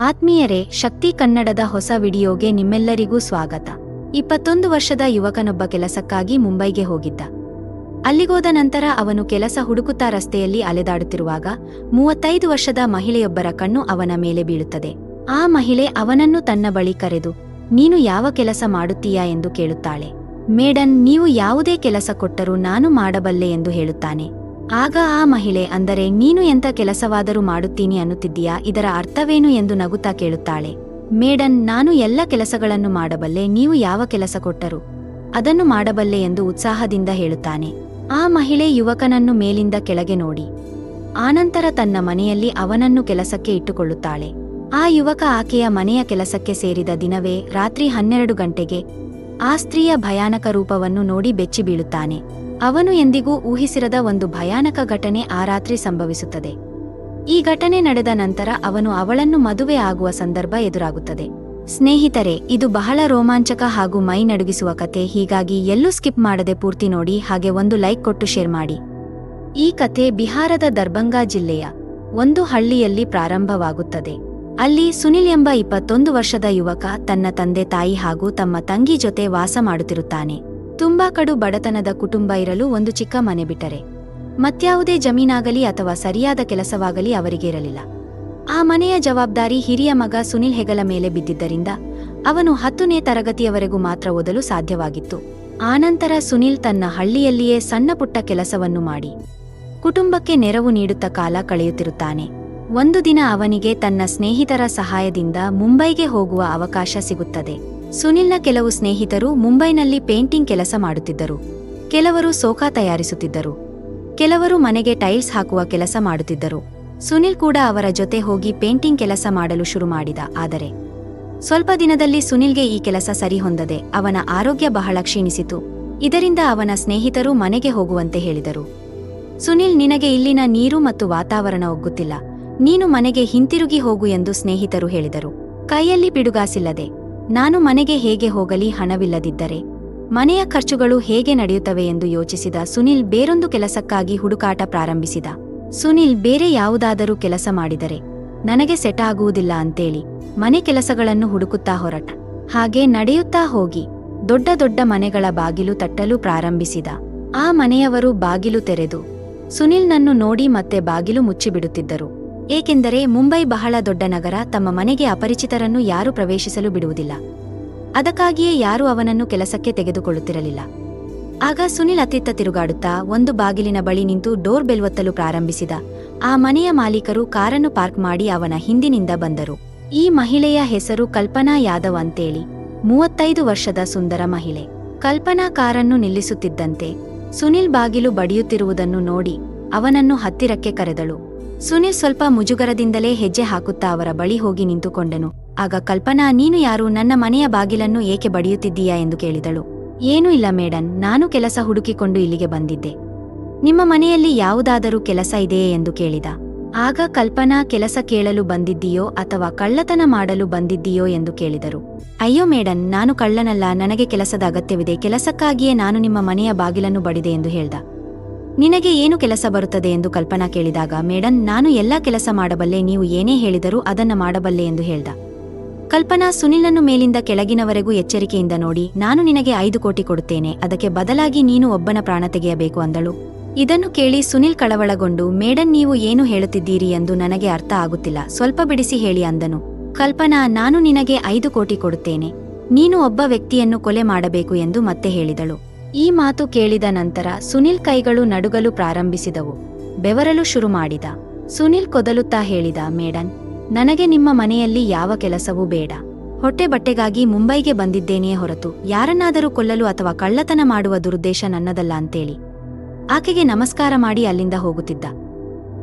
ಆತ್ಮೀಯರೇ, ಶಕ್ತಿ ಕನ್ನಡದ ಹೊಸ ವಿಡಿಯೋಗೆ ನಿಮ್ಮೆಲ್ಲರಿಗೂ ಸ್ವಾಗತ. ಇಪ್ಪತ್ತೊಂದು ವರ್ಷದ ಯುವಕನೊಬ್ಬ ಕೆಲಸಕ್ಕಾಗಿ ಮುಂಬೈಗೆ ಹೋಗಿದ್ದ. ಅಲ್ಲಿಗೋದ ನಂತರ ಅವನು ಕೆಲಸ ಹುಡುಕುತ್ತಾ ರಸ್ತೆಯಲ್ಲಿ ಅಲೆದಾಡುತ್ತಿರುವಾಗ, ಮೂವತ್ತೈದು ವರ್ಷದ ಮಹಿಳೆಯೊಬ್ಬರ ಕಣ್ಣು ಅವನ ಮೇಲೆ ಬೀಳುತ್ತದೆ. ಆ ಮಹಿಳೆ ಅವನನ್ನು ತನ್ನ ಬಳಿ ಕರೆದು, ನೀನು ಯಾವ ಕೆಲಸ ಮಾಡುತ್ತೀಯಾ? ಎಂದು ಕೇಳುತ್ತಾಳೆ. ಮೇಡನ್ ನೀವು ಯಾವುದೇ ಕೆಲಸ ಕೊಟ್ಟರೂ ನಾನು ಮಾಡಬಲ್ಲೆ ಎಂದು ಹೇಳುತ್ತಾನೆ. ಆಗ ಆ ಮಹಿಳೆ, ಅಂದರೆ ನೀನು ಎಂತ ಕೆಲಸವಾದರೂ ಮಾಡುತ್ತೀನಿ ಅನ್ನುತ್ತಿದ್ದೀಯಾ? ಇದರ ಅರ್ಥವೇನು? ಎಂದು ನಗುತ್ತಾ ಕೇಳುತ್ತಾಳೆ. ಮೇಡನ್ ನಾನು ಎಲ್ಲ ಕೆಲಸಗಳನ್ನು ಮಾಡಬಲ್ಲೆ, ನೀವು ಯಾವ ಕೆಲಸ ಕೊಟ್ಟರು? ಅದನ್ನು ಮಾಡಬಲ್ಲೆ ಎಂದು ಉತ್ಸಾಹದಿಂದ ಹೇಳುತ್ತಾನೆ. ಆ ಮಹಿಳೆ ಯುವಕನನ್ನು ಮೇಲಿಂದ ಕೆಳಗೆ ನೋಡಿ. ಆನಂತರ ತನ್ನ ಮನೆಯಲ್ಲಿ ಅವನನ್ನು ಕೆಲಸಕ್ಕೆ ಇಟ್ಟುಕೊಳ್ಳುತ್ತಾಳೆ. ಆ ಯುವಕ ಆಕೆಯ ಮನೆಯ ಕೆಲಸಕ್ಕೆ ಸೇರಿದ ದಿನವೇ ರಾತ್ರಿ ಹನ್ನೆರಡು ಗಂಟೆಗೆ ಆ ಸ್ತ್ರೀಯ ಭಯಾನಕ ರೂಪವನ್ನು ನೋಡಿ ಬೆಚ್ಚಿ ಬೀಳುತ್ತಾನೆ ಅವನು ಎಂದಿಗೂ ಊಹಿಸಿರದ ಒಂದು ಭಯಾನಕ ಘಟನೆ ಆ ರಾತ್ರಿ ಸಂಭವಿಸುತ್ತದೆ. ಈ ಘಟನೆ ನಡೆದ ನಂತರ ಅವನು ಅವಳನ್ನು ಮದುವೆ ಆಗುವ ಸಂದರ್ಭ ಎದುರಾಗುತ್ತದೆ. ಸ್ನೇಹಿತರೆ, ಇದು ಬಹಳ ರೋಮಾಂಚಕ ಹಾಗೂ ಮೈ ನಡುಗಿಸುವ ಕತೆ, ಹೀಗಾಗಿ ಎಲ್ಲೂ ಸ್ಕಿಪ್ ಮಾಡದೆ ಪೂರ್ತಿ ನೋಡಿ, ಹಾಗೆ ಒಂದು ಲೈಕ್ ಕೊಟ್ಟು ಶೇರ್ ಮಾಡಿ. ಈ ಕಥೆ ಬಿಹಾರದ ದರ್ಭಂಗಾ ಜಿಲ್ಲೆಯ ಒಂದು ಹಳ್ಳಿಯಲ್ಲಿ ಪ್ರಾರಂಭವಾಗುತ್ತದೆ. ಅಲ್ಲಿ ಸುನಿಲ್ ಎಂಬ ಇಪ್ಪತ್ತೊಂದು ವರ್ಷದ ಯುವಕ, ತನ್ನ ತಂದೆ ತಾಯಿ ಹಾಗೂ ತಮ್ಮ ತಂಗಿ ಜೊತೆ ವಾಸ ಮಾಡುತ್ತಿರುತ್ತಾನೆ. ತುಂಬಾ ಕಡು ಬಡತನದ ಕುಟುಂಬ ಇರಲು ಒಂದು ಚಿಕ್ಕ ಮನೆ ಬಿಟ್ಟರೆ ಮತ್ಯಾವುದೇ ಜಮೀನಾಗಲಿ ಅಥವಾ ಸರಿಯಾದ ಕೆಲಸವಾಗಲಿ ಅವರಿಗೆ ಇರಲಿಲ್ಲ. ಆ ಮನೆಯ ಜವಾಬ್ದಾರಿ ಹಿರಿಯ ಮಗ ಸುನಿಲ್ ಹೆಗಲ ಮೇಲೆ ಬಿದ್ದಿದ್ದರಿಂದ ಅವನು ಹತ್ತನೇ ತರಗತಿಯವರೆಗೂ ಮಾತ್ರ ಓದಲು ಸಾಧ್ಯವಾಗಿತ್ತು. ಆನಂತರ ಸುನಿಲ್ ತನ್ನ ಹಳ್ಳಿಯಲ್ಲಿಯೇ ಸಣ್ಣಪುಟ್ಟ ಕೆಲಸವನ್ನು ಮಾಡಿ ಕುಟುಂಬಕ್ಕೆ ನೆರವು ನೀಡುತ್ತಾ ಕಾಲ ಕಳೆಯುತ್ತಿರುತ್ತಾನೆ. ಒಂದು ದಿನ ಅವನಿಗೆ ತನ್ನ ಸ್ನೇಹಿತರ ಸಹಾಯದಿಂದ ಮುಂಬೈಗೆ ಹೋಗುವ ಅವಕಾಶ ಸಿಗುತ್ತದೆ. ಸುನಿಲ್ನ ಕೆಲವು ಸ್ನೇಹಿತರು ಮುಂಬೈನಲ್ಲಿ ಪೇಂಟಿಂಗ್ ಕೆಲಸ ಮಾಡುತ್ತಿದ್ದರು. ಕೆಲವರು ಸೋಕಾ ತಯಾರಿಸುತ್ತಿದ್ದರು. ಕೆಲವರು ಮನೆಗೆ ಟೈಲ್ಸ್ ಹಾಕುವ ಕೆಲಸ ಮಾಡುತ್ತಿದ್ದರು. ಸುನಿಲ್ ಕೂಡ ಅವರ ಜೊತೆ ಹೋಗಿ ಪೇಂಟಿಂಗ್ ಕೆಲಸ ಮಾಡಲು ಶುರು ಮಾಡಿದ, ಆದರೆ ಸ್ವಲ್ಪ ದಿನದಲ್ಲಿ ಸುನಿಲ್ಗೆ ಈ ಕೆಲಸ ಸರಿಹೊಂದದೆ ಅವನ ಆರೋಗ್ಯ ಬಹಳ ಕ್ಷೀಣಿಸಿತು. ಇದರಿಂದ ಅವನ ಸ್ನೇಹಿತರು ಮನೆಗೆ ಹೋಗುವಂತೆ ಹೇಳಿದರು. ಸುನಿಲ್, ನಿನಗೆ ಇಲ್ಲಿನ ನೀರು ಮತ್ತು ವಾತಾವರಣ ಒಗ್ಗುತ್ತಿಲ್ಲ. ನೀನು ಮನೆಗೆ ಹಿಂತಿರುಗಿ ಹೋಗು ಎಂದು ಸ್ನೇಹಿತರು ಹೇಳಿದರು. ಕೈಯಲ್ಲಿ ಬಿಡುಗಾಸಿಲ್ಲದೆ ನಾನು ಮನೆಗೆ ಹೇಗೆ ಹೋಗಲಿ ಹಣವಿಲ್ಲದಿದ್ದರೆ, ಮನೆಯ ಖರ್ಚುಗಳು ಹೇಗೆ ನಡೆಯುತ್ತವೆ ಎಂದು ಯೋಚಿಸಿದ ಸುನಿಲ್ ಬೇರೊಂದು ಕೆಲಸಕ್ಕಾಗಿ ಹುಡುಕಾಟ ಪ್ರಾರಂಭಿಸಿದ. ಸುನಿಲ್ ಬೇರೆ ಯಾವುದಾದರೂ ಕೆಲಸ ಮಾಡಿದರೆ, ನನಗೆ ಸೆಟ್ ಆಗುವುದಿಲ್ಲ ಅಂತೇಳಿ ಮನೆ ಕೆಲಸಗಳನ್ನು ಹುಡುಕುತ್ತಾ ಹೊರಟ. ಹಾಗೆ ನಡೆಯುತ್ತಾ ಹೋಗಿ ದೊಡ್ಡ ದೊಡ್ಡ ಮನೆಗಳ ಬಾಗಿಲು ತಟ್ಟಲು ಪ್ರಾರಂಭಿಸಿದ. ಆ ಮನೆಯವರು ಬಾಗಿಲು ತೆರೆದು ಸುನಿಲ್ನನ್ನು ನೋಡಿ ಮತ್ತೆ ಬಾಗಿಲು ಮುಚ್ಚಿಬಿಡುತ್ತಿದ್ದರು. ಏಕೆಂದರೆ ಮುಂಬೈ ಬಹಳ ದೊಡ್ಡ ನಗರ, ತಮ್ಮ ಮನೆಗೆ ಅಪರಿಚಿತರನ್ನು ಯಾರೂ ಪ್ರವೇಶಿಸಲು ಬಿಡುವುದಿಲ್ಲ. ಅದಕ್ಕಾಗಿಯೇ ಯಾರೂ ಅವನನ್ನು ಕೆಲಸಕ್ಕೆ ತೆಗೆದುಕೊಳ್ಳುತ್ತಿರಲಿಲ್ಲ. ಆಗ ಸುನಿಲ್ ಅತ್ತಿತ್ತ ತಿರುಗಾಡುತ್ತಾ ಒಂದು ಬಾಗಿಲಿನ ಬಳಿ ನಿಂತು ಡೋರ್ ಬೆಲ್ ಒತ್ತಲು ಪ್ರಾರಂಭಿಸಿದ. ಆ ಮನೆಯ ಮಾಲೀಕರು ಕಾರನ್ನು ಪಾರ್ಕ್ ಮಾಡಿ ಅವನ ಹಿಂದಿನಿಂದ ಬಂದರು. ಈ ಮಹಿಳೆಯ ಹೆಸರು ಕಲ್ಪನಾ ಯಾದವ್ ಅಂತೇಳಿ. ಮೂವತ್ತೈದು ವರ್ಷದ ಸುಂದರ ಮಹಿಳೆ. ಕಲ್ಪನಾ ಕಾರನ್ನು ನಿಲ್ಲಿಸುತ್ತಿದ್ದಂತೆ ಸುನಿಲ್ ಬಾಗಿಲು ಬಡಿಯುತ್ತಿರುವುದನ್ನು ನೋಡಿ ಅವನನ್ನು ಹತ್ತಿರಕ್ಕೆ ಕರೆದಳು. ಸುನಿಲ್ ಸ್ವಲ್ಪ ಮುಜುಗರದಿಂದಲೇ ಹೆಜ್ಜೆ ಹಾಕುತ್ತಾ ಅವರ ಬಳಿ ಹೋಗಿ ನಿಂತುಕೊಂಡನು. ಆಗ ಕಲ್ಪನಾ, ನೀನು ಯಾರು? ನನ್ನ ಮನೆಯ ಬಾಗಿಲನ್ನು ಏಕೆ ಬಡಿಯುತ್ತಿದ್ದೀಯಾ ಎಂದು ಕೇಳಿದಳು. ಏನೂ ಇಲ್ಲ ಮೇಡನ್ ನಾನು ಕೆಲಸ ಹುಡುಕಿಕೊಂಡು ಇಲ್ಲಿಗೆ ಬಂದಿದ್ದೆ. ನಿಮ್ಮ ಮನೆಯಲ್ಲಿ ಯಾವುದಾದರೂ ಕೆಲಸ ಇದೆಯೇ ಎಂದು ಕೇಳಿದ. ಆಗ ಕಲ್ಪನಾ, ಕೆಲಸ ಕೇಳಲು ಬಂದಿದ್ದೀಯೋ ಅಥವಾ ಕಳ್ಳತನ ಮಾಡಲು ಬಂದಿದ್ದೀಯೋ ಎಂದು ಕೇಳಿದರು. ಅಯ್ಯೋ ಮೇಡನ್ ನಾನು ಕಳ್ಳನಲ್ಲ, ನನಗೆ ಕೆಲಸದ ಅಗತ್ಯವಿದೆ, ಕೆಲಸಕ್ಕಾಗಿಯೇ ನಾನು ನಿಮ್ಮ ಮನೆಯ ಬಾಗಿಲನ್ನು ಬಡಿದೆ ಎಂದು ಹೇಳ್ದ. ನಿನಗೆ ಏನು ಕೆಲಸ ಬರುತ್ತದೆ ಎಂದು ಕಲ್ಪನಾ ಕೇಳಿದಾಗ ಮೇಡನ್ ನಾನು ಎಲ್ಲಾ ಕೆಲಸ ಮಾಡಬಲ್ಲೆ, ನೀವು ಏನೇ ಹೇಳಿದರೂ ಅದನ್ನ ಮಾಡಬಲ್ಲೆ ಎಂದು ಹೇಳ್ದ. ಕಲ್ಪನಾ ಸುನಿಲನ್ನು ಮೇಲಿಂದ ಕೆಳಗಿನವರೆಗೂ ಎಚ್ಚರಿಕೆಯಿಂದ ನೋಡಿ, ನಾನು ನಿನಗೆ ಐದು ಕೋಟಿ ಕೊಡುತ್ತೇನೆ, ಅದಕ್ಕೆ ಬದಲಾಗಿ ನೀನು ಒಬ್ಬನ ಪ್ರಾಣ ತೆಗೆಯಬೇಕು ಅಂದಳು. ಇದನ್ನು ಕೇಳಿ ಸುನಿಲ್ ಕಳವಳಗೊಂಡು ಮೇಡನ್ ನೀವು ಏನು ಹೇಳುತ್ತಿದ್ದೀರಿ ಎಂದು ನನಗೆ ಅರ್ಥ ಆಗುತ್ತಿಲ್ಲ, ಸ್ವಲ್ಪ ಬಿಡಿಸಿ ಹೇಳಿ ಅಂದನು. ಕಲ್ಪನಾ, ನಾನು ನಿನಗೆ ಐದು ಕೋಟಿ ಕೊಡುತ್ತೇನೆ. ನೀನು ಒಬ್ಬ ವ್ಯಕ್ತಿಯನ್ನು ಕೊಲೆ ಮಾಡಬೇಕು ಎಂದು ಮತ್ತೆ ಹೇಳಿದಳು. ಈ ಮಾತು ಕೇಳಿದ ನಂತರ ಸುನಿಲ್ ಕೈಗಳು ನಡುಗಲು ಪ್ರಾರಂಭಿಸಿದವು. ಬೆವರಲು ಶುರು ಮಾಡಿದ ಸುನಿಲ್ ಕೊದಲುತ್ತಾ ಹೇಳಿದ ಮೇಡನ್ ನನಗೆ ನಿಮ್ಮ ಮನೆಯಲ್ಲಿ ಯಾವ ಕೆಲಸವೂ ಬೇಡ. ಹೊಟ್ಟೆ ಬಟ್ಟೆಗಾಗಿ ಮುಂಬೈಗೆ ಬಂದಿದ್ದೇನೆಯೇ ಹೊರತು ಯಾರನ್ನಾದರೂ ಕೊಲ್ಲಲು ಅಥವಾ ಕಳ್ಳತನ ಮಾಡುವ ದುರುದ್ದೇಶ ನನ್ನದಲ್ಲ ಅಂತೇಳಿ. ಆಕೆಗೆ ನಮಸ್ಕಾರ ಮಾಡಿ ಅಲ್ಲಿಂದ ಹೋಗುತ್ತಿದ್ದ.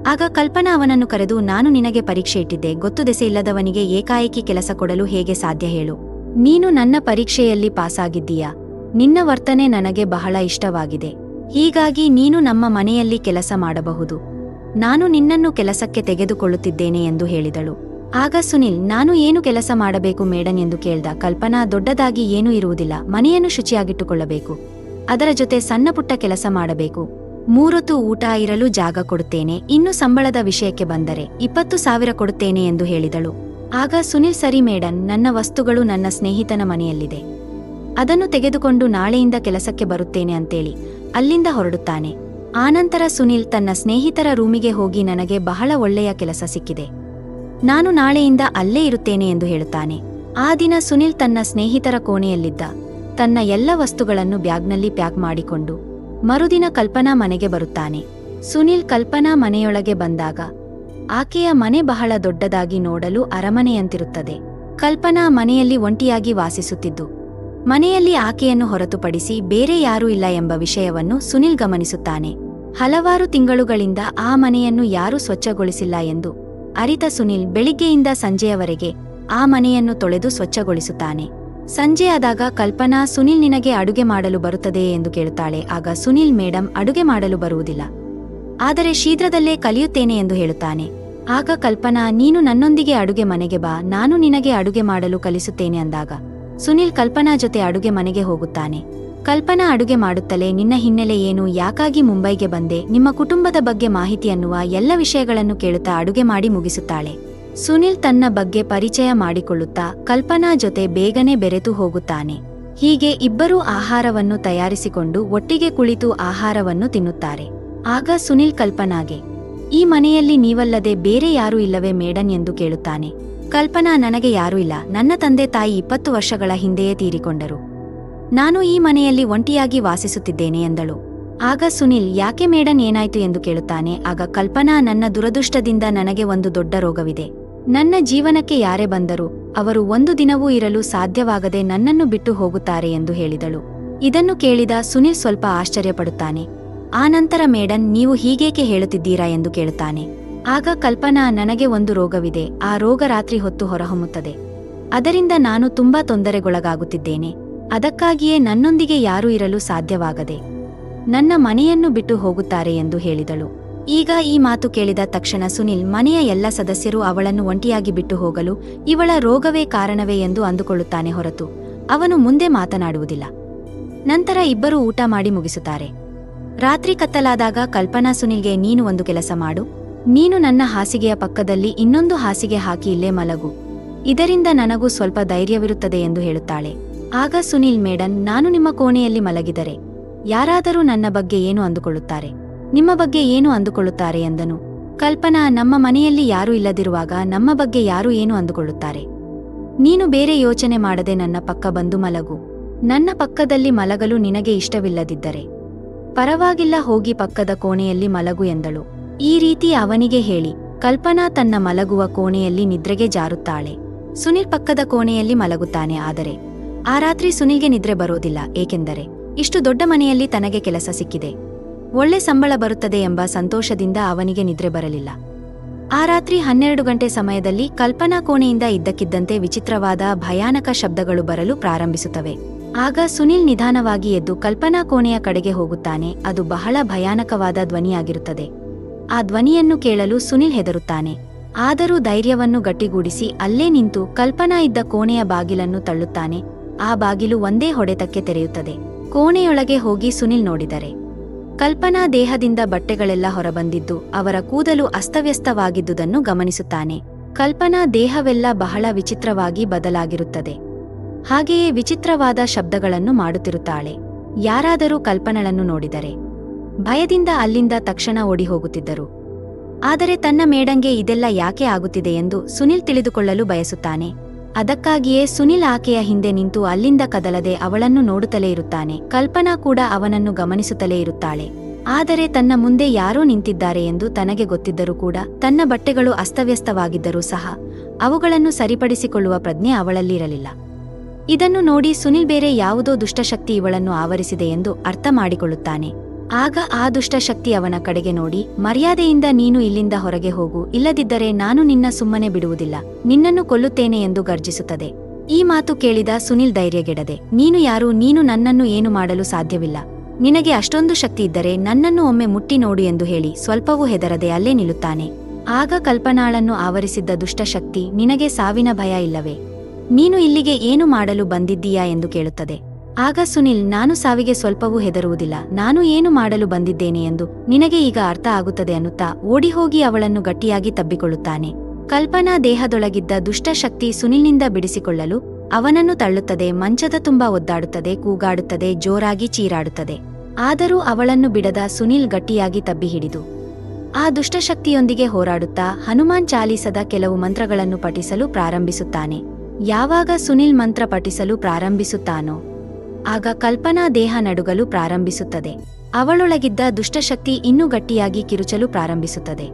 ಆಗ ಕಲ್ಪನಾ ಅವನನ್ನು ಕರೆದು, ನಾನು ನಿನಗೆ ಪರೀಕ್ಷೆ ಇಟ್ಟಿದ್ದೆ. ಗೊತ್ತು ದೆಸೆ ಇಲ್ಲದವನಿಗೆ ಏಕಾಏಕಿ ಕೆಲಸ ಕೊಡಲು ಹೇಗೆ ಸಾಧ್ಯ ಹೇಳು. ನೀನು ನನ್ನ ಪರೀಕ್ಷೆಯಲ್ಲಿ ಪಾಸಾಗಿದ್ದೀಯಾ? ನಿನ್ನ ವರ್ತನೆ ನನಗೆ ಬಹಳ ಇಷ್ಟವಾಗಿದೆ. ಹೀಗಾಗಿ ನೀನು ನಮ್ಮ ಮನೆಯಲ್ಲಿ ಕೆಲಸ ಮಾಡಬಹುದು. ನಾನು ನಿನ್ನನ್ನು ಕೆಲಸಕ್ಕೆ ತೆಗೆದುಕೊಳ್ಳುತ್ತಿದ್ದೇನೆ ಎಂದು ಹೇಳಿದಳು. ಆಗ ಸುನಿಲ್, ನಾನು ಏನು ಕೆಲಸ ಮಾಡಬೇಕು ಮೇಡನ್ ಎಂದು ಕೇಳ್ದ ಕಲ್ಪನಾ ದೊಡ್ಡದಾಗಿ ಏನೂ ಇರುವುದಿಲ್ಲ, ಮನೆಯನ್ನು ಶುಚಿಯಾಗಿಟ್ಟುಕೊಳ್ಳಬೇಕು. ಅದರ ಜೊತೆ ಸಣ್ಣಪುಟ್ಟ ಕೆಲಸ ಮಾಡಬೇಕು. ಮೂರೊತ್ತು ಊಟ ಇರಲು ಜಾಗ ಕೊಡುತ್ತೇನೆ, ಇನ್ನು ಸಂಬಳದ ವಿಷಯಕ್ಕೆ ಬಂದರೆ ಇಪ್ಪತ್ತು ಸಾವಿರ ಕೊಡುತ್ತೇನೆ ಎಂದು ಹೇಳಿದಳು. ಆಗ ಸುನಿಲ್, ಸರಿ ಮೇಡನ್ ನನ್ನ ವಸ್ತುಗಳು ನನ್ನ ಸ್ನೇಹಿತನ ಮನೆಯಲ್ಲಿದೆ. ಅದನ್ನು ತೆಗೆದುಕೊಂಡು ನಾಳೆಯಿಂದ ಕೆಲಸಕ್ಕೆ ಬರುತ್ತೇನೆ ಅಂತೇಳಿ ಅಲ್ಲಿಂದ ಹೊರಡುತ್ತಾನೆ. ಆನಂತರ ಸುನಿಲ್ ತನ್ನ ಸ್ನೇಹಿತರ ರೂಮಿಗೆ ಹೋಗಿ ನನಗೆ ಬಹಳ ಒಳ್ಳೆಯ ಕೆಲಸ ಸಿಕ್ಕಿದೆ. ನಾನು ನಾಳೆಯಿಂದ ಅಲ್ಲೇ ಇರುತ್ತೇನೆ ಎಂದು ಹೇಳುತ್ತಾನೆ. ಆ ದಿನ ಸುನಿಲ್ ತನ್ನ ಸ್ನೇಹಿತರ ಕೋಣೆಯಲ್ಲಿದ್ದ ತನ್ನ ಎಲ್ಲ ವಸ್ತುಗಳನ್ನು ಬ್ಯಾಗ್ನಲ್ಲಿ ಪ್ಯಾಕ್ ಮಾಡಿಕೊಂಡು ಮರುದಿನ ಕಲ್ಪನಾ ಮನೆಗೆ ಬರುತ್ತಾನೆ. ಸುನಿಲ್ ಕಲ್ಪನಾ ಮನೆಯೊಳಗೆ ಬಂದಾಗ ಆಕೆಯ ಮನೆ ಬಹಳ ದೊಡ್ಡದಾಗಿ ನೋಡಲು ಅರಮನೆಯಂತಿರುತ್ತದೆ. ಕಲ್ಪನಾ ಮನೆಯಲ್ಲಿ ಒಂಟಿಯಾಗಿ ವಾಸಿಸುತ್ತಿದ್ದು ಮನೆಯಲ್ಲಿ ಆಕೆಯನ್ನು ಹೊರತುಪಡಿಸಿ ಬೇರೆ ಯಾರೂ ಇಲ್ಲ ಎಂಬ ವಿಷಯವನ್ನು ಸುನಿಲ್ ಗಮನಿಸುತ್ತಾನೆ. ಹಲವಾರು ತಿಂಗಳುಗಳಿಂದ ಆ ಮನೆಯನ್ನು ಯಾರೂ ಸ್ವಚ್ಛಗೊಳಿಸಿಲ್ಲ ಎಂದು ಅರಿತ ಸುನಿಲ್ ಬೆಳಿಗ್ಗೆಯಿಂದ ಸಂಜೆಯವರೆಗೆ ಆ ಮನೆಯನ್ನು ತೊಳೆದು ಸ್ವಚ್ಛಗೊಳಿಸುತ್ತಾನೆ. ಸಂಜೆಯಾದಾಗ ಕಲ್ಪನಾ ಸುನಿಲ್ ನಿನಗೆ ಅಡುಗೆ ಮಾಡಲು ಬರುತ್ತದೆಯೇ ಎಂದು ಕೇಳುತ್ತಾಳೆ. ಆಗ ಸುನಿಲ್, ಮೇಡಂ, ಅಡುಗೆ ಮಾಡಲು ಬರುವುದಿಲ್ಲ. ಆದರೆ ಶೀಘ್ರದಲ್ಲೇ ಕಲಿಯುತ್ತೇನೆ ಎಂದು ಹೇಳುತ್ತಾನೆ. ಆಗ ಕಲ್ಪನಾ, ನೀನು ನನ್ನೊಂದಿಗೆ ಅಡುಗೆ ಮನೆಗೆ ಬಾ. ನಾನು ನಿನಗೆ ಅಡುಗೆ ಮಾಡಲು ಕಲಿಸುತ್ತೇನೆ ಅಂದಾಗ ಸುನಿಲ್ ಕಲ್ಪನಾ ಜೊತೆ ಅಡುಗೆ ಮನೆಗೆ ಹೋಗುತ್ತಾನೆ. ಕಲ್ಪನಾ ಅಡುಗೆ ಮಾಡುತ್ತಲೇ ನಿನ್ನ ಹಿನ್ನೆಲೆ ಏನು, ಯಾಕಾಗಿ ಮುಂಬೈಗೆ ಬಂದೆ, ನಿಮ್ಮ ಕುಟುಂಬದ ಬಗ್ಗೆ ಮಾಹಿತಿ ಅನ್ನುವ ಎಲ್ಲ ವಿಷಯಗಳನ್ನು ಕೇಳುತ್ತಾ ಅಡುಗೆ ಮಾಡಿ ಮುಗಿಸುತ್ತಾಳೆ. ಸುನಿಲ್ ತನ್ನ ಬಗ್ಗೆ ಪರಿಚಯ ಮಾಡಿಕೊಳ್ಳುತ್ತಾ ಕಲ್ಪನಾ ಜೊತೆ ಬೇಗನೆ ಬೆರೆತು ಹೋಗುತ್ತಾನೆ. ಹೀಗೆ ಇಬ್ಬರೂ ಆಹಾರವನ್ನು ತಯಾರಿಸಿಕೊಂಡು ಒಟ್ಟಿಗೆ ಕುಳಿತು ಆಹಾರವನ್ನು ತಿನ್ನುತ್ತಾರೆ. ಆಗ ಸುನಿಲ್ ಕಲ್ಪನಾಗೆ, ಈ ಮನೆಯಲ್ಲಿ ನೀವಲ್ಲದೆ ಬೇರೆ ಯಾರೂ ಇಲ್ಲವೇ ಮೇಡನ್ ಎಂದು ಕೇಳುತ್ತಾನೆ. ಕಲ್ಪನಾ ನನಗೆ ಯಾರೂ ಇಲ್ಲ. ನನ್ನ ತಂದೆ ತಾಯಿ ಇಪ್ಪತ್ತು ವರ್ಷಗಳ ಹಿಂದೆಯೇ ತೀರಿಕೊಂಡರು. ನಾನು ಈ ಮನೆಯಲ್ಲಿ ಒಂಟಿಯಾಗಿ ವಾಸಿಸುತ್ತಿದ್ದೇನೆ ಎಂದಳು. ಆಗ ಸುನಿಲ್, ಯಾಕೆ ಮೇಡನ್ ಏನಾಯ್ತು? ಎಂದು ಕೇಳುತ್ತಾನೆ. ಆಗ ಕಲ್ಪನಾ, ನನ್ನ ದುರದೃಷ್ಟದಿಂದ ನನಗೆ ಒಂದು ದೊಡ್ಡ ರೋಗವಿದೆ. ನನ್ನ ಜೀವನಕ್ಕೆ ಯಾರೇ ಬಂದರೂ ಅವರು ಒಂದು ದಿನವೂ ಇರಲು ಸಾಧ್ಯವಾಗದೆ ನನ್ನನ್ನು ಬಿಟ್ಟು ಹೋಗುತ್ತಾರೆ ಎಂದು ಹೇಳಿದಳು. ಇದನ್ನು ಕೇಳಿದ ಸುನಿಲ್ ಸ್ವಲ್ಪ ಆಶ್ಚರ್ಯಪಡುತ್ತಾನೆ. ಆನಂತರ ಮೇಡನ್ ನೀವು ಹೀಗೇಕೆ ಹೇಳುತ್ತಿದ್ದೀರಾ? ಎಂದು ಕೇಳುತ್ತಾನೆ. ಆಗ ಕಲ್ಪನಾ ನನಗೆ ಒಂದು ರೋಗವಿದೆ. ಆ ರೋಗ ರಾತ್ರಿ ಹೊತ್ತು ಹೊರಹೊಮ್ಮುತ್ತದೆ. ಅದರಿಂದ ನಾನು ತುಂಬಾ ತೊಂದರೆಗೊಳಗಾಗುತ್ತಿದ್ದೇನೆ. ಅದಕ್ಕಾಗಿಯೇ ನನ್ನೊಂದಿಗೆ ಯಾರೂ ಇರಲು ಸಾಧ್ಯವಾಗದೆ ನನ್ನ ಮನೆಯನ್ನು ಬಿಟ್ಟು ಹೋಗುತ್ತಾರೆ ಎಂದು ಹೇಳಿದಳು. ಈಗ ಈ ಮಾತು ಕೇಳಿದ ತಕ್ಷಣ ಸುನಿಲ್, ಮನೆಯ ಎಲ್ಲ ಸದಸ್ಯರು ಅವಳನ್ನು ಒಂಟಿಯಾಗಿ ಬಿಟ್ಟು ಹೋಗಲು ಇವಳ ರೋಗವೇ ಕಾರಣವೇ ಎಂದು ಅಂದುಕೊಳ್ಳುತ್ತಾನೆ ಹೊರತು ಅವನು ಮುಂದೆ ಮಾತನಾಡುವುದಿಲ್ಲ. ನಂತರ ಇಬ್ಬರೂ ಊಟ ಮಾಡಿ ಮುಗಿಸುತ್ತಾರೆ. ರಾತ್ರಿ ಕತ್ತಲಾದಾಗ ಕಲ್ಪನಾ ಸುನಿಲ್ಗೆ, ನೀನು ಒಂದು ಕೆಲಸ ಮಾಡು. ನೀನು ನನ್ನ ಹಾಸಿಗೆಯ ಪಕ್ಕದಲ್ಲಿ ಇನ್ನೊಂದು ಹಾಸಿಗೆ ಹಾಕಿ ಇಲ್ಲೇ ಮಲಗು. ಇದರಿಂದ ನನಗೂ ಸ್ವಲ್ಪ ಧೈರ್ಯವಿರುತ್ತದೆ ಎಂದು ಹೇಳುತ್ತಾಳೆ. ಆಗ ಸುನೀಲ್ ಮೇಡನ್, ನಾನು ನಿಮ್ಮ ಕೋಣೆಯಲ್ಲಿ ಮಲಗಿದರೆ, ಯಾರಾದರೂ ನನ್ನ ಬಗ್ಗೆ ಏನು ಅಂದುಕೊಳ್ಳುತ್ತಾರೆ? ನಿಮ್ಮ ಬಗ್ಗೆ ಏನು ಅಂದುಕೊಳ್ಳುತ್ತಾರೆ ಎಂದನು. ಕಲ್ಪನಾ, ನಮ್ಮ ಮನೆಯಲ್ಲಿ ಯಾರೂ ಇಲ್ಲದಿರುವಾಗ ನಮ್ಮ ಬಗ್ಗೆ ಯಾರು ಏನು ಅಂದುಕೊಳ್ಳುತ್ತಾರೆ? ನೀನು ಬೇರೆ ಯೋಚನೆ ಮಾಡದೆ ನನ್ನ ಪಕ್ಕ ಬಂದು ಮಲಗು. ನನ್ನ ಪಕ್ಕದಲ್ಲಿ ಮಲಗಲು ನಿನಗೆ ಇಷ್ಟವಿಲ್ಲದಿದ್ದರೆ. ಪರವಾಗಿಲ್ಲ, ಹೋಗಿ ಪಕ್ಕದ ಕೋಣೆಯಲ್ಲಿ ಮಲಗು ಎಂದಳು. ಈ ರೀತಿ ಅವನಿಗೆ ಹೇಳಿ, ಕಲ್ಪನಾ ತನ್ನ ಮಲಗುವ ಕೋಣೆಯಲ್ಲಿ ನಿದ್ರೆಗೆ ಜಾರುತ್ತಾಳೆ. ಸುನಿಲ್ ಪಕ್ಕದ ಕೋಣೆಯಲ್ಲಿ ಮಲಗುತ್ತಾನೆ, ಆದರೆ ಆ ರಾತ್ರಿ ಸುನಿಲ್ಗೆ ನಿದ್ರೆ ಬರೋದಿಲ್ಲ, ಏಕೆಂದರೆ ಇಷ್ಟು ದೊಡ್ಡ ಮನೆಯಲ್ಲಿ ತನಗೆ ಕೆಲಸ ಸಿಕ್ಕಿದೆ. ಒಳ್ಳೆ ಸಂಬಳ ಬರುತ್ತದೆ ಎಂಬ ಸಂತೋಷದಿಂದ ಅವನಿಗೆ ನಿದ್ರೆ ಬರಲಿಲ್ಲ. ಆ ರಾತ್ರಿ ಹನ್ನೆರಡು ಗಂಟೆ ಸಮಯದಲ್ಲಿ ಕಲ್ಪನಾ ಕೋಣೆಯಿಂದ ಇದ್ದಕ್ಕಿದ್ದಂತೆ ವಿಚಿತ್ರವಾದ ಭಯಾನಕ ಶಬ್ದಗಳು ಬರಲು ಪ್ರಾರಂಭಿಸುತ್ತವೆ. ಆಗ ಸುನಿಲ್ ನಿಧಾನವಾಗಿ ಎದ್ದು ಕಲ್ಪನಾ ಕೋಣೆಯ ಕಡೆಗೆ ಹೋಗುತ್ತಾನೆ, ಅದು ಬಹಳ ಭಯಾನಕವಾದ ಧ್ವನಿಯಾಗಿರುತ್ತದೆ. ಆ ಧ್ವನಿಯನ್ನು ಕೇಳಲು ಸುನಿಲ್ ಹೆದರುತ್ತಾನೆ. ಆದರೂ ಧೈರ್ಯವನ್ನು ಗಟ್ಟಿಗೂಡಿಸಿ ಅಲ್ಲೇ ನಿಂತು ಕಲ್ಪನಾ ಇದ್ದ ಕೋಣೆಯ ಬಾಗಿಲನ್ನು ತಳ್ಳುತ್ತಾನೆ. ಆ ಬಾಗಿಲು ಒಂದೇ ಹೊಡೆತಕ್ಕೆ ತೆರೆಯುತ್ತದೆ. ಕೋಣೆಯೊಳಗೆ ಹೋಗಿ ಸುನಿಲ್ ನೋಡಿದರೆ. ಕಲ್ಪನಾ ದೇಹದಿಂದ ಬಟ್ಟೆಗಳೆಲ್ಲ ಹೊರಬಂದಿದ್ದು ಅವರ ಕೂದಲು ಅಸ್ತವ್ಯಸ್ತವಾಗಿದ್ದುದನ್ನು ಗಮನಿಸುತ್ತಾನೆ. ಕಲ್ಪನಾ ದೇಹವೆಲ್ಲ ಬಹಳ ವಿಚಿತ್ರವಾಗಿ ಬದಲಾಗಿರುತ್ತದೆ. ಹಾಗೆಯೇ ವಿಚಿತ್ರವಾದ ಶಬ್ದಗಳನ್ನು ಮಾಡುತ್ತಿರುತ್ತಾಳೆ. ಯಾರಾದರೂ ಕಲ್ಪನಳನ್ನು ನೋಡಿದರೆ. ಭಯದಿಂದ ಅಲ್ಲಿಂದ ತಕ್ಷಣ ಓಡಿ ಹೋಗುತ್ತಿದ್ದರು ಆದರೆ ತನ್ನ ಮೇಡಂಗೆ ಇದೆಲ್ಲ ಯಾಕೆ ಆಗುತ್ತಿದೆ ಎಂದು ಸುನಿಲ್ ತಿಳಿದುಕೊಳ್ಳಲು ಬಯಸುತ್ತಾನೆ. ಅದಕ್ಕಾಗಿಯೇ ಸುನಿಲ್ ಆಕೆಯ ಹಿಂದೆ ನಿಂತು ಅಲ್ಲಿಂದ ಕದಲದೆ ಅವಳನ್ನು ನೋಡುತ್ತಲೇ ಇರುತ್ತಾನೆ. ಕಲ್ಪನಾ ಕೂಡ ಅವನನ್ನು ಗಮನಿಸುತ್ತಲೇ ಇರುತ್ತಾಳೆ. ಆದರೆ ತನ್ನ ಮುಂದೆ ಯಾರೋ ನಿಂತಿದ್ದಾರೆ ಎಂದು ತನಗೆ ಗೊತ್ತಿದ್ದರೂ ಕೂಡ ತನ್ನ ಬಟ್ಟೆಗಳು ಅಸ್ತವ್ಯಸ್ತವಾಗಿದ್ದರೂ ಸಹ ಅವುಗಳನ್ನು ಸರಿಪಡಿಸಿಕೊಳ್ಳುವ ಪ್ರಜ್ಞೆ ಅವಳಲ್ಲಿರಲಿಲ್ಲ. ಇದನ್ನು ನೋಡಿ ಸುನಿಲ್ ಬೇರೆ ಯಾವುದೋ ದುಷ್ಟಶಕ್ತಿ ಇವಳನ್ನು ಆವರಿಸಿದೆ ಎಂದು ಅರ್ಥ ಮಾಡಿಕೊಳ್ಳುತ್ತಾನೆ. ಆಗ ಆ ದುಷ್ಟ ಶಕ್ತಿ ಅವನ ಕಡೆಗೆ ನೋಡಿ, ಮರ್ಯಾದೆಯಿಂದ ನೀನು ಇಲ್ಲಿಂದ ಹೊರಗೆ ಹೋಗು, ಇಲ್ಲದಿದ್ದರೆ ನಾನು ನಿನ್ನ ಸುಮ್ಮನೆ ಬಿಡುವುದಿಲ್ಲ, ನಿನ್ನನ್ನು ಕೊಲ್ಲುತ್ತೇನೆ ಎಂದು ಗರ್ಜಿಸುತ್ತದೆ. ಈ ಮಾತು ಕೇಳಿದ ಸುನಿಲ್ ಧೈರ್ಯಗೆಡದೆ, ನೀನು ಯಾರು, ನೀನು ನನ್ನನ್ನು ಏನು ಮಾಡಲು ಸಾಧ್ಯವಿಲ್ಲ. ನಿನಗೆ ಅಷ್ಟೊಂದು ಶಕ್ತಿ ಇದ್ದರೆ ನನ್ನನ್ನು ಒಮ್ಮೆ ಮುಟ್ಟಿ ನೋಡು ಎಂದು ಹೇಳಿ ಸ್ವಲ್ಪವೂ ಹೆದರದೆ ಅಲ್ಲೇ ನಿಲ್ಲುತ್ತಾನೆ. ಆಗ ಕಲ್ಪನಾಳನ್ನು ಆವರಿಸಿದ್ದ ದುಷ್ಟಶಕ್ತಿ ನಿನಗೆ ಸಾವಿನ ಭಯ ಇಲ್ಲವೇ? ನೀನು ಇಲ್ಲಿಗೆ ಏನು ಮಾಡಲು ಬಂದಿದ್ದೀಯಾ ಎಂದು ಕೇಳುತ್ತದೆ. ಆಗ ಸುನಿಲ್, ನಾನು ಸಾವಿಗೆ ಸ್ವಲ್ಪವೂ ಹೆದರುವುದಿಲ್ಲ. ನಾನು ಏನು ಮಾಡಲು ಬಂದಿದ್ದೇನೆ ಎಂದು ನಿನಗೆ ಈಗ ಅರ್ಥ ಆಗುತ್ತದೆ ಅನ್ನುತ್ತಾ ಓಡಿಹೋಗಿ ಅವಳನ್ನು ಗಟ್ಟಿಯಾಗಿ ತಬ್ಬಿಕೊಳ್ಳುತ್ತಾನೆ. ಕಲ್ಪನಾ ದೇಹದೊಳಗಿದ್ದ ದುಷ್ಟಶಕ್ತಿ ಸುನಿಲ್ನಿಂದ ಬಿಡಿಸಿಕೊಳ್ಳಲು ಅವನನ್ನು ತಳ್ಳುತ್ತದೆ, ಮಂಚದ ತುಂಬ ಒದ್ದಾಡುತ್ತದೆ, ಕೂಗಾಡುತ್ತದೆ, ಜೋರಾಗಿ ಚೀರಾಡುತ್ತದೆ. ಆದರೂ ಅವಳನ್ನು ಬಿಡದ ಸುನಿಲ್ ಗಟ್ಟಿಯಾಗಿ ತಬ್ಬಿ ಹಿಡಿದು ಆ ದುಷ್ಟಶಕ್ತಿಯೊಂದಿಗೆ ಹೋರಾಡುತ್ತಾ ಹನುಮಾನ್ ಚಾಲಿಸದ ಕೆಲವು ಮಂತ್ರಗಳನ್ನು ಪಠಿಸಲು ಪ್ರಾರಂಭಿಸುತ್ತಾನೆ. ಯಾವಾಗ ಸುನಿಲ್ ಮಂತ್ರ ಪಠಿಸಲು ಪ್ರಾರಂಭಿಸುತ್ತಾನೋ ಆಗ ಕಲ್ಪನಾ ದೇಹ ನಡುಗಲು ಪ್ರಾರಂಭಿಸುತ್ತದೆ. ಅವಳೊಳಗಿದ್ದ ದುಷ್ಟಶಕ್ತಿ ಇನ್ನೂ ಗಟ್ಟಿಯಾಗಿ ಕಿರುಚಲು ಪ್ರಾರಂಭಿಸುತ್ತದೆ.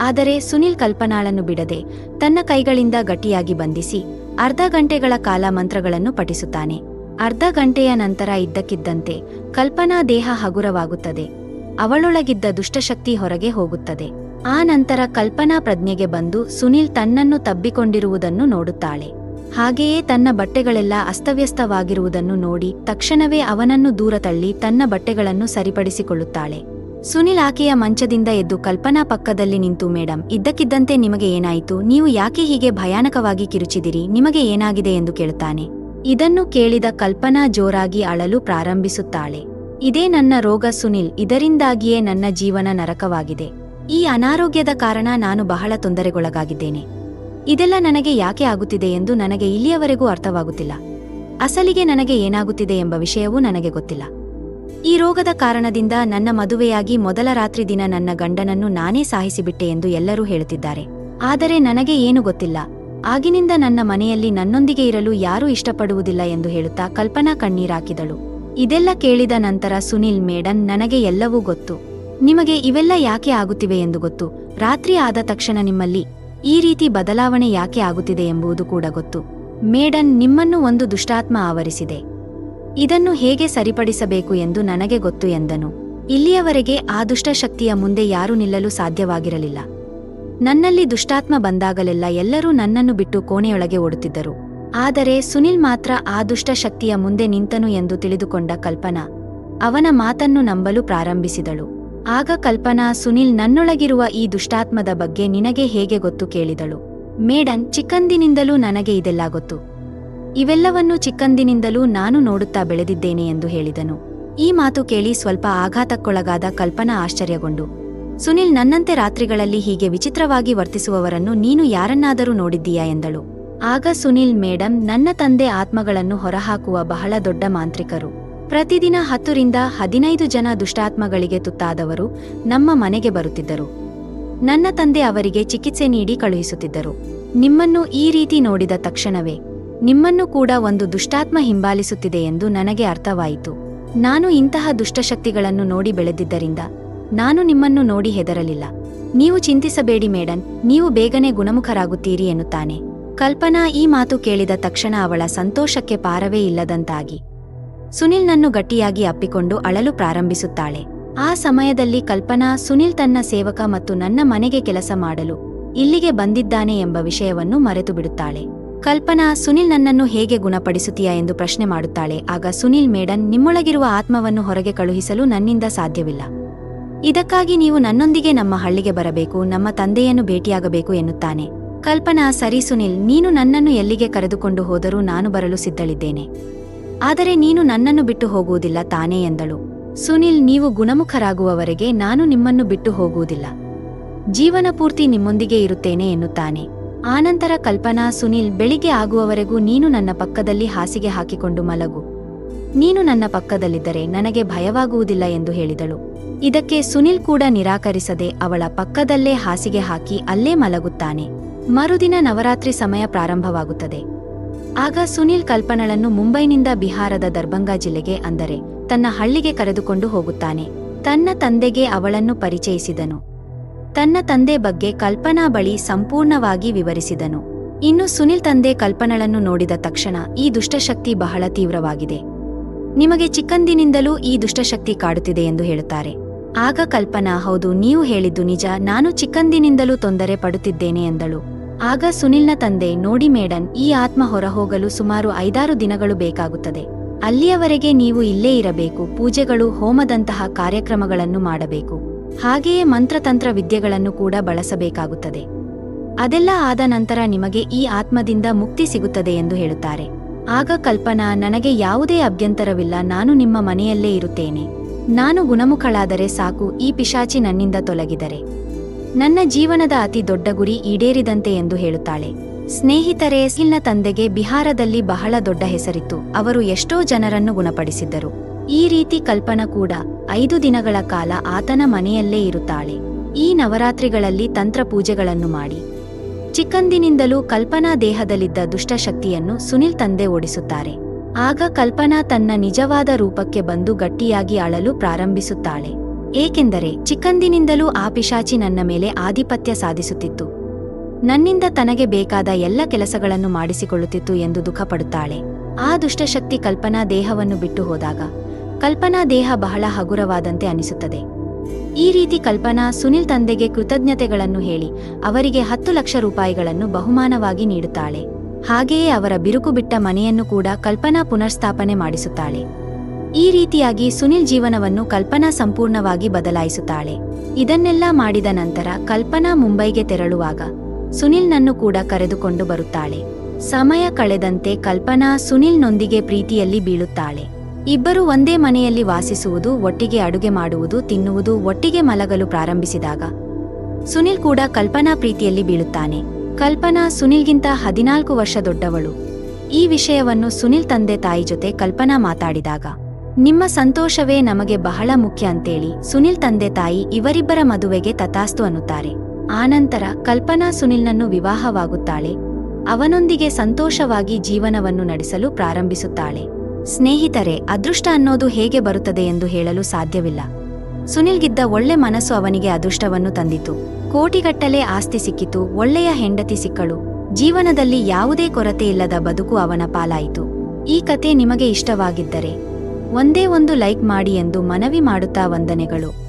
ಆದರೆ ಸುನಿಲ್ ಕಲ್ಪನಾಳನ್ನು ಬಿಡದೆ ತನ್ನ ಕೈಗಳಿಂದ ಗಟ್ಟಿಯಾಗಿ ಬಂಧಿಸಿ ಅರ್ಧ ಗಂಟೆಗಳ ಕಾಲ ಮಂತ್ರಗಳನ್ನು ಪಠಿಸುತ್ತಾನೆ. ಅರ್ಧ ಗಂಟೆಯ ನಂತರ ಇದ್ದಕ್ಕಿದ್ದಂತೆ ಕಲ್ಪನಾ ದೇಹ ಹಗುರವಾಗುತ್ತದೆ. ಅವಳೊಳಗಿದ್ದ ದುಷ್ಟಶಕ್ತಿ ಹೊರಗೆ ಹೋಗುತ್ತದೆ. ಆ ನಂತರ ಕಲ್ಪನಾ ಪ್ರಜ್ಞೆಗೆ ಬಂದು ಸುನಿಲ್ ತನ್ನನ್ನು ತಬ್ಬಿಕೊಂಡಿರುವುದನ್ನು ನೋಡುತ್ತಾಳೆ. ಹಾಗೆಯೇ ತನ್ನ ಬಟ್ಟೆಗಳೆಲ್ಲ ಅಸ್ತವ್ಯಸ್ತವಾಗಿರುವುದನ್ನು ನೋಡಿ ತಕ್ಷಣವೇ ಅವನನ್ನು ದೂರ ತಳ್ಳಿ ತನ್ನ ಬಟ್ಟೆಗಳನ್ನು ಸರಿಪಡಿಸಿಕೊಳ್ಳುತ್ತಾಳೆ. ಸುನಿಲ್ ಆಕೆಯ ಮಂಚದಿಂದ ಎದ್ದು ಕಲ್ಪನಾ ಪಕ್ಕದಲ್ಲಿ ನಿಂತು, ಮೇಡಂ, ಇದ್ದಕ್ಕಿದ್ದಂತೆ ನಿಮಗೆ ಏನಾಯಿತು? ನೀವು ಯಾಕೆ ಹೀಗೆ ಭಯಾನಕವಾಗಿ ಕಿರುಚಿದಿರಿ? ನಿಮಗೆ ಏನಾಗಿದೆ? ಎಂದು ಕೇಳುತ್ತಾನೆ. ಇದನ್ನು ಕೇಳಿದ ಕಲ್ಪನಾ ಜೋರಾಗಿ ಅಳಲು ಪ್ರಾರಂಭಿಸುತ್ತಾಳೆ. ಇದೇ ನನ್ನ ರೋಗ ಸುನಿಲ್, ಇದರಿಂದಾಗಿಯೇ ನನ್ನ ಜೀವನ ನರಕವಾಗಿದೆ. ಈ ಅನಾರೋಗ್ಯದ ಕಾರಣ ನಾನು ಬಹಳ ತೊಂದರೆಗೊಳಗಾಗಿದ್ದೇನೆ. ಇದೆಲ್ಲ ನನಗೆ ಯಾಕೆ ಆಗುತ್ತಿದೆ ಎಂದು ನನಗೆ ಇಲ್ಲಿಯವರೆಗೂ ಅರ್ಥವಾಗುತ್ತಿಲ್ಲ. ಅಸಲಿಗೆ ನನಗೆ ಏನಾಗುತ್ತಿದೆ ಎಂಬ ವಿಷಯವೂ ನನಗೆ ಗೊತ್ತಿಲ್ಲ. ಈ ರೋಗದ ಕಾರಣದಿಂದ ನನ್ನ ಮದುವೆಯಾಗಿ ಮೊದಲ ರಾತ್ರಿ ದಿನ ನನ್ನ ಗಂಡನನ್ನು ನಾನೇ ಸಾಹಿಸಿಬಿಟ್ಟೆ ಎಂದು ಎಲ್ಲರೂ ಹೇಳುತ್ತಿದ್ದಾರೆ. ಆದರೆ ನನಗೆ ಏನು ಗೊತ್ತಿಲ್ಲ. ಆಗಿನಿಂದ ನನ್ನ ಮನೆಯಲ್ಲಿ ನನ್ನೊಂದಿಗೆ ಇರಲು ಯಾರೂ ಇಷ್ಟಪಡುವುದಿಲ್ಲ ಎಂದು ಹೇಳುತ್ತಾ ಕಲ್ಪನಾ ಕಣ್ಣೀರಾಕಿದಳು ಇದೆಲ್ಲ ಕೇಳಿದ ನಂತರ ಸುನಿಲ್ ಮೇಡನ್ ನನಗೆ ಎಲ್ಲವೂ ಗೊತ್ತು. ನಿಮಗೆ ಇವೆಲ್ಲ ಯಾಕೆ ಆಗುತ್ತಿವೆ ಎಂದು ಗೊತ್ತು. ರಾತ್ರಿ ಆದ ತಕ್ಷಣ ನಿಮ್ಮಲ್ಲಿ ಈ ರೀತಿ ಬದಲಾವಣೆ ಯಾಕೆ ಆಗುತ್ತಿದೆ ಎಂಬುದು ಕೂಡ ಗೊತ್ತು. ಮೇಡನ್ ನಿಮ್ಮನ್ನು ಒಂದು ದುಷ್ಟಾತ್ಮ ಆವರಿಸಿದೆ. ಇದನ್ನು ಹೇಗೆ ಸರಿಪಡಿಸಬೇಕು ಎಂದು ನನಗೆ ಗೊತ್ತು ಎಂದನು. ಇಲ್ಲಿಯವರೆಗೆ ಆ ದುಷ್ಟಶಕ್ತಿಯ ಮುಂದೆ ಯಾರೂ ನಿಲ್ಲಲು ಸಾಧ್ಯವಾಗಿರಲಿಲ್ಲ. ನನ್ನಲ್ಲಿ ದುಷ್ಟಾತ್ಮ ಬಂದಾಗಲೆಲ್ಲ ಎಲ್ಲರೂ ನನ್ನನ್ನು ಬಿಟ್ಟು ಕೋಣೆಯೊಳಗೆ ಓಡುತ್ತಿದ್ದರು. ಆದರೆ ಸುನಿಲ್ ಮಾತ್ರ ಆ ದುಷ್ಟಶಕ್ತಿಯ ಮುಂದೆ ನಿಂತನು ಎಂದು ತಿಳಿದುಕೊಂಡ ಕಲ್ಪನಾ ಅವನ ಮಾತನ್ನು ನಂಬಲು ಪ್ರಾರಂಭಿಸಿದಳು. ಆಗ ಕಲ್ಪನಾ ಸುನಿಲ್ ನನ್ನೊಳಗಿರುವ ಈ ದುಷ್ಟಾತ್ಮದ ಬಗ್ಗೆ ನಿನಗೆ ಹೇಗೆ ಗೊತ್ತು ಕೇಳಿದಳು. ಮೇಡನ್ ಚಿಕ್ಕಂದಿನಿಂದಲೂ ನನಗೆ ಇದೆಲ್ಲ ಗೊತ್ತು. ಇವೆಲ್ಲವನ್ನು ಚಿಕ್ಕಂದಿನಿಂದಲೂ ನಾನು ನೋಡುತ್ತಾ ಬೆಳೆದಿದ್ದೇನೆ ಎಂದು ಹೇಳಿದನು. ಈ ಮಾತು ಕೇಳಿ ಸ್ವಲ್ಪ ಆಘಾತಕ್ಕೊಳಗಾದ ಕಲ್ಪನಾ ಆಶ್ಚರ್ಯಗೊಂಡು, ಸುನಿಲ್ ನನ್ನಂತೆ ರಾತ್ರಿಗಳಲ್ಲಿ ಹೀಗೆ ವಿಚಿತ್ರವಾಗಿ ವರ್ತಿಸುವವರನ್ನು ನೀನು ಯಾರನ್ನಾದರೂ ನೋಡಿದ್ದೀಯಾ ಎಂದಳು. ಆಗ ಸುನಿಲ್, ಮೇಡಂ, ನನ್ನ ತಂದೆ ಆತ್ಮಗಳನ್ನು ಹೊರಹಾಕುವ ಬಹಳ ದೊಡ್ಡ ಮಾಂತ್ರಿಕರು. ಪ್ರತಿದಿನ ಹತ್ತರಿಂದ ಹದಿನೈದು ಜನ ದುಷ್ಟಾತ್ಮಗಳಿಗೆ ತುತ್ತಾದವರು ನಮ್ಮ ಮನೆಗೆ ಬರುತ್ತಿದ್ದರು. ನನ್ನ ತಂದೆ ಅವರಿಗೆ ಚಿಕಿತ್ಸೆ ನೀಡಿ ಕಳುಹಿಸುತ್ತಿದ್ದರು. ನಿಮ್ಮನ್ನು ಈ ರೀತಿ ನೋಡಿದ ತಕ್ಷಣವೇ ನಿಮ್ಮನ್ನು ಕೂಡ ಒಂದು ದುಷ್ಟಾತ್ಮ ಹಿಂಬಾಲಿಸುತ್ತಿದೆ ಎಂದು ನನಗೆ ಅರ್ಥವಾಯಿತು. ನಾನು ಇಂತಹ ದುಷ್ಟಶಕ್ತಿಗಳನ್ನು ನೋಡಿ ಬೆಳೆದಿದ್ದರಿಂದ ನಾನು ನಿಮ್ಮನ್ನು ನೋಡಿ ಹೆದರಲಿಲ್ಲ. ನೀವು ಚಿಂತಿಸಬೇಡಿ ಮೇಡನ್ ನೀವು ಬೇಗನೆ ಗುಣಮುಖರಾಗುತ್ತೀರಿ ಎನ್ನುತ್ತಾನೆ. ಕಲ್ಪನಾ ಈ ಮಾತು ಕೇಳಿದ ತಕ್ಷಣ ಅವಳ ಸಂತೋಷಕ್ಕೆ ಪಾರವೇ ಇಲ್ಲದಂತಾಗಿ ಸುನಿಲ್ನನ್ನು ಗಟ್ಟಿಯಾಗಿ ಅಪ್ಪಿಕೊಂಡು ಅಳಲು ಪ್ರಾರಂಭಿಸುತ್ತಾಳೆ. ಆ ಸಮಯದಲ್ಲಿ ಕಲ್ಪನಾ ಸುನಿಲ್ ತನ್ನ ಸೇವಕ ಮತ್ತು ನನ್ನ ಮನೆಗೆ ಕೆಲಸ ಮಾಡಲು, ಇಲ್ಲಿಗೆ ಬಂದಿದ್ದಾನೆ ಎಂಬ ವಿಷಯವನ್ನು ಮರೆತು ಬಿಡುತ್ತಾಳೆ. ಕಲ್ಪನಾ, ಸುನಿಲ್ ನನ್ನನ್ನು ಹೇಗೆ ಗುಣಪಡಿಸುತ್ತೀಯಾ ಎಂದು ಪ್ರಶ್ನೆ ಮಾಡುತ್ತಾಳೆ. ಆಗ ಸುನಿಲ್ ಮೇಡನ್ ನಿಮ್ಮೊಳಗಿರುವ ಆತ್ಮವನ್ನು ಹೊರಗೆ ಕಳುಹಿಸಲು ನನ್ನಿಂದ ಸಾಧ್ಯವಿಲ್ಲ. ಇದಕ್ಕಾಗಿ ನೀವು ನನ್ನೊಂದಿಗೆ ನಮ್ಮ ಹಳ್ಳಿಗೆ ಬರಬೇಕು, ನಮ್ಮ ತಂದೆಯನ್ನು ಭೇಟಿಯಾಗಬೇಕು ಎನ್ನುತ್ತಾನೆ. ಕಲ್ಪನಾ, ಸರಿ ಸುನಿಲ್, ನೀನು ನನ್ನನ್ನು ಎಲ್ಲಿಗೆ ಕರೆದುಕೊಂಡು ಹೋದರೂ ನಾನು ಬರಲು ಸಿದ್ಧಳಿದ್ದೇನೆ. ಆದರೆ ನೀನು ನನ್ನನ್ನು ಬಿಟ್ಟು ಹೋಗುವುದಿಲ್ಲ ತಾನೇ ಎಂದಳು. ಸುನಿಲ್, ನೀವು ಗುಣಮುಖರಾಗುವವರೆಗೆ ನಾನು ನಿಮ್ಮನ್ನು ಬಿಟ್ಟು ಹೋಗುವುದಿಲ್ಲ. ಜೀವನ ಪೂರ್ತಿ ನಿಮ್ಮೊಂದಿಗೆ ಇರುತ್ತೇನೆ ಎನ್ನುತ್ತಾನೆ. ಆನಂತರ ಕಲ್ಪನಾ, ಸುನಿಲ್, ಬೆಳಿಗ್ಗೆ ಆಗುವವರೆಗೂ ನೀನು ನನ್ನ ಪಕ್ಕದಲ್ಲಿ ಹಾಸಿಗೆ ಹಾಕಿಕೊಂಡು ಮಲಗು. ನೀನು ನನ್ನ ಪಕ್ಕದಲ್ಲಿದ್ದರೆ ನನಗೆ ಭಯವಾಗುವುದಿಲ್ಲ ಎಂದು ಹೇಳಿದಳು. ಇದಕ್ಕೆ ಸುನಿಲ್ ಕೂಡ ನಿರಾಕರಿಸದೆ ಅವಳ ಪಕ್ಕದಲ್ಲೇ ಹಾಸಿಗೆ ಹಾಕಿ ಅಲ್ಲೇ ಮಲಗುತ್ತಾನೆ. ಮರುದಿನ ನವರಾತ್ರಿ ಸಮಯ ಪ್ರಾರಂಭವಾಗುತ್ತದೆ. ಆಗ ಸುನಿಲ್ ಕಲ್ಪನಳನ್ನು ಮುಂಬೈನಿಂದ ಬಿಹಾರದ ದರ್ಭಂಗಾ ಜಿಲ್ಲೆಗೆ ಅಂದರೆ ತನ್ನ ಹಳ್ಳಿಗೆ ಕರೆದುಕೊಂಡು ಹೋಗುತ್ತಾನೆ. ತನ್ನ ತಂದೆಗೆ ಅವಳನ್ನು ಪರಿಚಯಿಸಿದನು. ತನ್ನ ತಂದೆ ಬಗ್ಗೆ ಕಲ್ಪನಾ ಬಳಿ ಸಂಪೂರ್ಣವಾಗಿ ವಿವರಿಸಿದನು. ಇನ್ನು ಸುನಿಲ್ ತಂದೆ ಕಲ್ಪನಳನ್ನು ನೋಡಿದ ತಕ್ಷಣ ಈ ದುಷ್ಟಶಕ್ತಿ ಬಹಳ ತೀವ್ರವಾಗಿದೆ. ನಿಮಗೆ ಚಿಕ್ಕಂದಿನಿಂದಲೂ ಈ ದುಷ್ಟಶಕ್ತಿ ಕಾಡುತ್ತಿದೆ ಎಂದು ಹೇಳುತ್ತಾರೆ. ಆಗ ಕಲ್ಪನಾ, ಹೌದು, ನೀವು ಹೇಳಿದ್ದು ನಿಜ. ನಾನು ಚಿಕ್ಕಂದಿನಿಂದಲೂ ತೊಂದರೆ ಪಡುತ್ತಿದ್ದೇನೆ ಎಂದಳು. ಆಗ ಸುನಿಲ್ನ ತಂದೆ ನೋಡಿ ಮೇಡನ್ ಈ ಆತ್ಮ ಹೊರಹೋಗಲು ಸುಮಾರು ಐದಾರು ದಿನಗಳು ಬೇಕಾಗುತ್ತದೆ. ಅಲ್ಲಿಯವರೆಗೆ ನೀವು ಇಲ್ಲೇ ಇರಬೇಕು, ಪೂಜೆಗಳು, ಹೋಮದಂತಹ ಕಾರ್ಯಕ್ರಮಗಳನ್ನು ಮಾಡಬೇಕು. ಹಾಗೆಯೇ ಮಂತ್ರತಂತ್ರ ವಿದ್ಯೆಗಳನ್ನು ಕೂಡ ಬಳಸಬೇಕಾಗುತ್ತದೆ. ಅದೆಲ್ಲ ಆದ ನಂತರ ನಿಮಗೆ ಈ ಆತ್ಮದಿಂದ ಮುಕ್ತಿ ಸಿಗುತ್ತದೆ ಎಂದು ಹೇಳುತ್ತಾರೆ. ಆಗ ಕಲ್ಪನಾ, ನನಗೆ ಯಾವುದೇ ಅಭ್ಯಂತರವಿಲ್ಲ, ನಾನು ನಿಮ್ಮ ಮನೆಯಲ್ಲೇ ಇರುತ್ತೇನೆ. ನಾನು ಗುಣಮುಖಳಾದರೆ ಸಾಕು, ಈ ಪಿಶಾಚಿ ನನ್ನಿಂದ ತೊಲಗಿದರೆ. ನನ್ನ ಜೀವನದ ಅತಿ ದೊಡ್ಡ ಗುರಿ ಈಡೇರಿದಂತೆ ಎಂದು ಹೇಳುತ್ತಾಳೆ. ಸ್ನೇಹಿತರೆ, ಸಿಲ್ನ ತಂದೆಗೆ ಬಿಹಾರದಲ್ಲಿ ಬಹಳ ದೊಡ್ಡ ಹೆಸರಿತ್ತು. ಅವರು ಎಷ್ಟೋ ಜನರನ್ನು ಗುಣಪಡಿಸಿದ್ದರು. ಈ ರೀತಿ ಕಲ್ಪನಾ ಕೂಡ ಐದು ದಿನಗಳ ಕಾಲ ಆತನ ಮನೆಯಲ್ಲೇ ಇರುತ್ತಾಳೆ. ಈ ನವರಾತ್ರಿಗಳಲ್ಲಿ ತಂತ್ರ ಪೂಜೆಗಳನ್ನು ಮಾಡಿ. ಚಿಕ್ಕಂದಿನಿಂದಲೂ ಕಲ್ಪನಾ ದೇಹದಲ್ಲಿದ್ದ ದುಷ್ಟಶಕ್ತಿಯನ್ನು ಸುನಿಲ್ ತಂದೆ ಓಡಿಸುತ್ತಾರೆ. ಆಗ ಕಲ್ಪನಾ ತನ್ನ ನಿಜವಾದ ರೂಪಕ್ಕೆ ಬಂದು ಗಟ್ಟಿಯಾಗಿ ಅಳಲು ಪ್ರಾರಂಭಿಸುತ್ತಾಳೆ. ಏಕೆಂದರೆ ಚಿಕ್ಕಂದಿನಿಂದಲೂ ಆ ಪಿಶಾಚಿ ನನ್ನ ಮೇಲೆ ಆಧಿಪತ್ಯ ಸಾಧಿಸುತ್ತಿತ್ತು. ನನ್ನಿಂದ ತನಗೆ ಬೇಕಾದ ಎಲ್ಲ ಕೆಲಸಗಳನ್ನು ಮಾಡಿಸಿಕೊಳ್ಳುತ್ತಿತ್ತು ಎಂದು ದುಃಖಪಡುತ್ತಾಳೆ. ಆ ದುಷ್ಟಶಕ್ತಿ ಕಲ್ಪನಾ ದೇಹವನ್ನು ಬಿಟ್ಟು ಹೋದಾಗ, ಕಲ್ಪನಾ ದೇಹ ಬಹಳ ಹಗುರವಾದಂತೆ ಅನಿಸುತ್ತದೆ. ಈ ರೀತಿ ಕಲ್ಪನಾ ಸುನಿಲ್ ತಂದೆಗೆ ಕೃತಜ್ಞತೆಗಳನ್ನು ಹೇಳಿ, ಅವರಿಗೆ ಹತ್ತು ಲಕ್ಷ ರೂಪಾಯಿಗಳನ್ನು ಬಹುಮಾನವಾಗಿ ನೀಡುತ್ತಾಳೆ. ಹಾಗೆಯೇ ಅವರ ಬಿರುಕು ಬಿಟ್ಟ ಮನೆಯನ್ನು ಕೂಡ ಕಲ್ಪನಾ ಪುನರ್ಸ್ಥಾಪನೆ ಮಾಡಿಸುತ್ತಾಳೆ. ಈ ರೀತಿಯಾಗಿ ಸುನಿಲ್ ಜೀವನವನ್ನು ಕಲ್ಪನಾ ಸಂಪೂರ್ಣವಾಗಿ ಬದಲಾಯಿಸುತ್ತಾಳೆ. ಇದನ್ನೆಲ್ಲ ಮಾಡಿದ ನಂತರ ಕಲ್ಪನಾ ಮುಂಬೈಗೆ ತೆರಳುವಾಗ ಸುನಿಲ್ನನ್ನು ಕೂಡ ಕರೆದುಕೊಂಡು ಬರುತ್ತಾಳೆ. ಸಮಯ ಕಳೆದಂತೆ ಕಲ್ಪನಾ ಸುನಿಲ್ನೊಂದಿಗೆ ಪ್ರೀತಿಯಲ್ಲಿ ಬೀಳುತ್ತಾಳೆ. ಇಬ್ಬರು ಒಂದೇ ಮನೆಯಲ್ಲಿ ವಾಸಿಸುವುದು, ಒಟ್ಟಿಗೆ ಅಡುಗೆ ಮಾಡುವುದು, ತಿನ್ನುವುದು, ಒಟ್ಟಿಗೆ ಮಲಗಲು ಪ್ರಾರಂಭಿಸಿದಾಗ ಸುನಿಲ್ ಕೂಡ ಕಲ್ಪನಾ ಪ್ರೀತಿಯಲ್ಲಿ ಬೀಳುತ್ತಾನೆ. ಕಲ್ಪನಾ ಸುನಿಲ್ಗಿಂತ ಹದಿನಾಲ್ಕು ವರ್ಷ ದೊಡ್ಡವಳು. ಈ ವಿಷಯವನ್ನು ಸುನಿಲ್ ತಂದೆ ತಾಯಿ ಜೊತೆ ಕಲ್ಪನಾ ಮಾತಾಡಿದಾಗ ನಿಮ್ಮ ಸಂತೋಷವೇ ನಮಗೆ ಬಹಳ ಮುಖ್ಯ ಅಂತೇಳಿ ಸುನಿಲ್ ತಂದೆ ತಾಯಿ ಇವರಿಬ್ಬರ ಮದುವೆಗೆ ತಥಾಸ್ತು ಅನ್ನುತ್ತಾರೆ. ಆನಂತರ ಕಲ್ಪನಾ ಸುನಿಲ್ನನ್ನು ವಿವಾಹವಾಗುತ್ತಾಳೆ. ಅವನೊಂದಿಗೆ ಸಂತೋಷವಾಗಿ ಜೀವನವನ್ನು ನಡೆಸಲು ಪ್ರಾರಂಭಿಸುತ್ತಾಳೆ. ಸ್ನೇಹಿತರೆ, ಅದೃಷ್ಟ ಅನ್ನೋದು ಹೇಗೆ ಬರುತ್ತದೆ ಎಂದು ಹೇಳಲು ಸಾಧ್ಯವಿಲ್ಲ. ಸುನಿಲ್ಗಿದ್ದ ಒಳ್ಳೆ ಮನಸ್ಸು ಅವನಿಗೆ ಅದೃಷ್ಟವನ್ನು ತಂದಿತು. ಕೋಟಿಗಟ್ಟಲೆ ಆಸ್ತಿ ಸಿಕ್ಕಿತು, ಒಳ್ಳೆಯ ಹೆಂಡತಿ ಸಿಕ್ಕಳು. ಜೀವನದಲ್ಲಿ ಯಾವುದೇ ಕೊರತೆ ಇಲ್ಲದ ಬದುಕು ಅವನ ಪಾಲಾಯಿತು. ಈ ಕತೆ ನಿಮಗೆ ಇಷ್ಟವಾಗಿದ್ದರೆ ಒಂದೇ ಒಂದು ಲೈಕ್ ಮಾಡಿ ಎಂದು ಮನವಿ ಮಾಡುತ್ತಾ ವಂದನೆಗಳು.